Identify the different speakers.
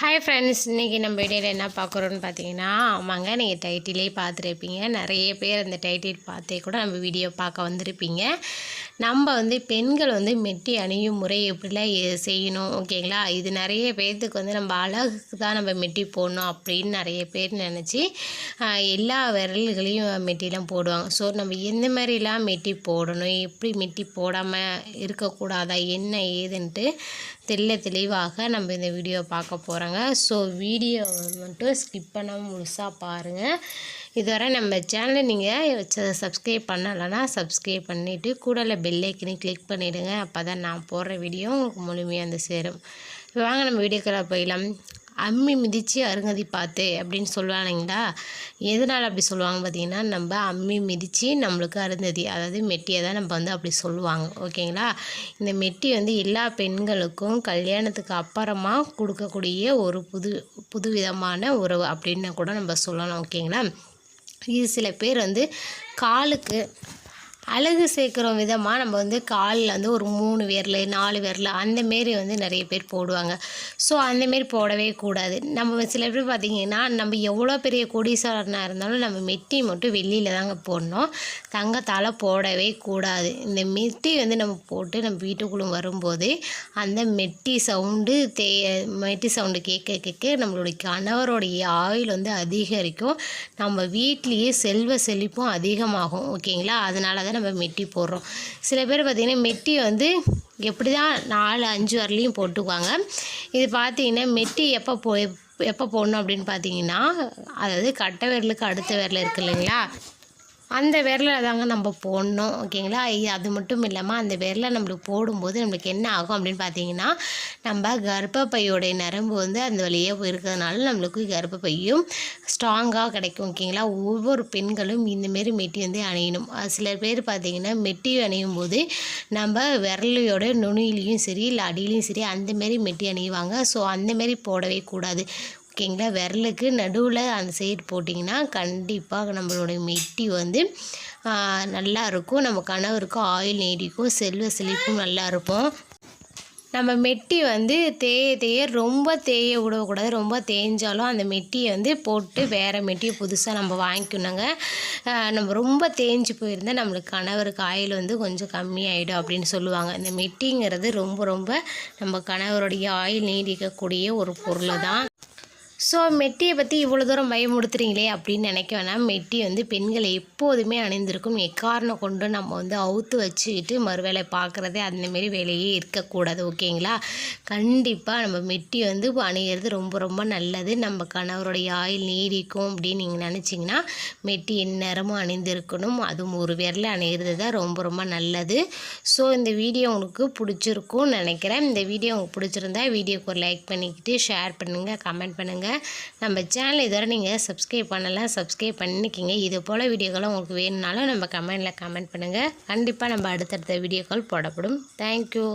Speaker 1: Hi friends இன்றைக்கி நம்ம வீடியோவில் என்ன பார்க்குறோன்னு பார்த்தீங்கன்னா ஆமாங்க நீங்கள் டைட்டிலே பார்த்துருப்பீங்க. நிறைய பேர் அந்த டைட்டில் பார்த்தே கூட நம்ம வீடியோ பார்க்க வந்திருப்பீங்க. நம்ம வந்து பெண்கள் வந்து மெட்டி அணியும் முறை எப்படிலாம் செய்யணும் ஓகேங்களா இது நிறைய பேர்த்துக்கு வந்து நம்ம அழகுக்கு தான் நம்ம மெட்டி போடணும் அப்படின்னு நிறைய பேர் நினச்சி எல்லா விரல்களையும் மெட்டிலாம் போடுவாங்க. ஸோ நம்ம எந்த மாதிரிலாம் மெட்டி போடணும் எப்படி மெட்டி போடாமல் இருக்கக்கூடாதா என்ன ஏதுன்ட்டு தெல்ல தெளிவாக நம்ம இந்த வீடியோ பார்க்க போகிறோம் சொல்கிறாங்க ஸோ வீடியோ மட்டும் ஸ்கிப் பண்ணாமல் முழுசாக பாருங்கள் இதுவரை நம்ம சேனலை நீங்கள் சப்ஸ்கிரைப் பண்ணலைன்னா சப்ஸ்கிரைப் பண்ணிவிட்டு கூடல பெல் கிளிக் பண்ணிவிடுங்க அப்போ தான் நான் போடுற வீடியோ உங்களுக்கு முழுமையாக வந்து சேரும். இப்போ வாங்க நம்ம வீடியோக்களை போயிடலாம். அம்மி மிதித்து அருங்கதி பார்த்து அப்படின்னு சொல்லுவானுங்களா எதனால் அப்படி சொல்லுவாங்க பார்த்தீங்கன்னா நம்ம அம்மி மிதித்து நம்மளுக்கு அருந்ததி அதாவது மெட்டியை தான் நம்ம வந்து அப்படி சொல்லுவாங்க. ஓகேங்களா? இந்த மெட்டி வந்து எல்லா பெண்களுக்கும் கல்யாணத்துக்கு அப்புறமா கொடுக்கக்கூடிய ஒரு புது புதுவிதமான உறவு அப்படின்னு கூட நம்ம சொல்லலாம் ஓகேங்களா? இது சில பேர் வந்து காலுக்கு அழகு சேர்க்குற விதமாக நம்ம வந்து காலில் வந்து ஒரு மூணு விரல் நாலு விரல் அந்த மாரி வந்து நிறைய பேர் போடுவாங்க. ஸோ அந்த மாரி போடவே கூடாது. நம்ம சில பேர் பார்த்திங்கன்னா நம்ம எவ்வளோ பெரிய கொடிசாரனாக இருந்தாலும் நம்ம மெட்டி மட்டும் வெளியில் தாங்க போடணும். தங்கத்தால் போடவே கூடாது. இந்த மெட்டி வந்து நம்ம போட்டு நம்ம வீட்டுக்குள்ளே வரும்போது அந்த மெட்டி சவுண்டு தே மெட்டி சவுண்டு கேட்க கேட்க நம்மளுடைய கணவருடைய ஆயுள் வந்து அதிகரிக்கும். நம்ம வீட்லேயே செல்வ செழிப்பும் அதிகமாகும். ஓகேங்களா? அதனால தான் நம்ம மெட்டி போடுறோம். சில பேர் பார்த்திங்கன்னா மெட்டி வந்து எப்படி தான் நாலு அஞ்சு வரலையும் போட்டுக்குவாங்க. இது பார்த்திங்கன்னா மெட்டி எப்போ போ எப்போ போடணும் அப்படின்னு பார்த்தீங்கன்னா அதாவது கட்டை விரலுக்கு அடுத்த விரல் இருக்கு இல்லைங்களா? அந்த விரலில் தாங்க நம்ம போடணும் ஓகேங்களா? அது மட்டும் இல்லாமல் அந்த விரலை நம்மளுக்கு போடும்போது நம்மளுக்கு என்ன ஆகும் அப்படின்னு பார்த்தீங்கன்னா நம்ம கர்ப்பப்பையோடைய நரம்பு வந்து அந்த வழியே இருக்கிறதுனால நம்மளுக்கு கர்ப்பப்பையும் ஸ்ட்ராங்காக கிடைக்கும் ஓகேங்களா? ஒவ்வொரு பெண்களும் இந்தமாரி மெட்டி வந்து அணியணும். சில பேர் பார்த்திங்கன்னா மெட்டி அணியும் போது நம்ம விரலையோட நுனியிலையும் சரி இல்லை அடியிலையும் சரி அந்தமாரி மெட்டி அணிவாங்க. ஸோ அந்தமாரி போடவே கூடாது. ஓகேங்களா விரலுக்கு நடுவில் அந்த சைடு போட்டிங்கன்னா கண்டிப்பாக நம்மளுடைய மெட்டி வந்து நல்லா இருக்கும். நம்ம கணவருக்கும் ஆயில் நீடிக்கும். செல்வ செழிப்பும் நல்லா இருக்கும். நம்ம மெட்டி வந்து தேய தேய ரொம்ப தேய விடக்கூடாது. ரொம்ப தேய்ஞ்சாலும் அந்த மெட்டியை வந்து போட்டு வேறு மெட்டியை புதுசாக நம்ம வாங்கிக்கணுங்க. நம்ம ரொம்ப தேஞ்சு போயிருந்தால் நம்மளுக்கு கணவருக்கு ஆயில் வந்து கொஞ்சம் கம்மியாயிடும் அப்படின்னு சொல்லுவாங்க. இந்த மெட்டிங்கிறது ரொம்ப ரொம்ப நம்ம கணவருடைய ஆயில் நீடிக்கக்கூடிய ஒரு பொருள் தான் ஸோ மெட்டியை பற்றி இவ்வளோ தூரம் பயமுடுத்துறீங்களே அப்படின்னு நினைக்க வேணாம். மெட்டி வந்து பெண்கள் எப்போதுமே அணிந்திருக்கும் எக்காரணம் கொண்டு நம்ம வந்து அவுத்து வச்சுக்கிட்டு மறுவேலை பார்க்குறதே அந்தமாரி வேலையே இருக்கக்கூடாது ஓகேங்களா? கண்டிப்பாக நம்ம மெட்டி வந்து அணிகிறது ரொம்ப ரொம்ப நல்லது. நம்ம கணவருடைய ஆயில் நீடிக்கும் அப்படின்னு நீங்கள் நினச்சிங்கன்னா மெட்டி எந்நேரமும் அணிந்திருக்கணும். அதுவும் ஒரு விரல அணிகிறது தான் ரொம்ப ரொம்ப நல்லது. ஸோ இந்த வீடியோ உங்களுக்கு பிடிச்சிருக்கும்னு நினைக்கிறேன். இந்த வீடியோ உங்களுக்கு பிடிச்சிருந்தா வீடியோக்கு ஒரு லைக் பண்ணிக்கிட்டு ஷேர் பண்ணுங்கள் கமெண்ட் பண்ணுங்கள் நம்ம சேனல் இதுவரை நீங்கள் சப்ஸ்கிரைப் பண்ணலாம் சப்ஸ்கிரைப் பண்ணிக்கிங்க. இது போல் வீடியோக்கள் உங்களுக்கு வேணும்னாலும் நம்ம கமெண்டில் கமெண்ட் பண்ணுங்கள் கண்டிப்பாக நம்ம அடுத்தடுத்த வீடியோக்கள் போடப்படும். தேங்க்யூ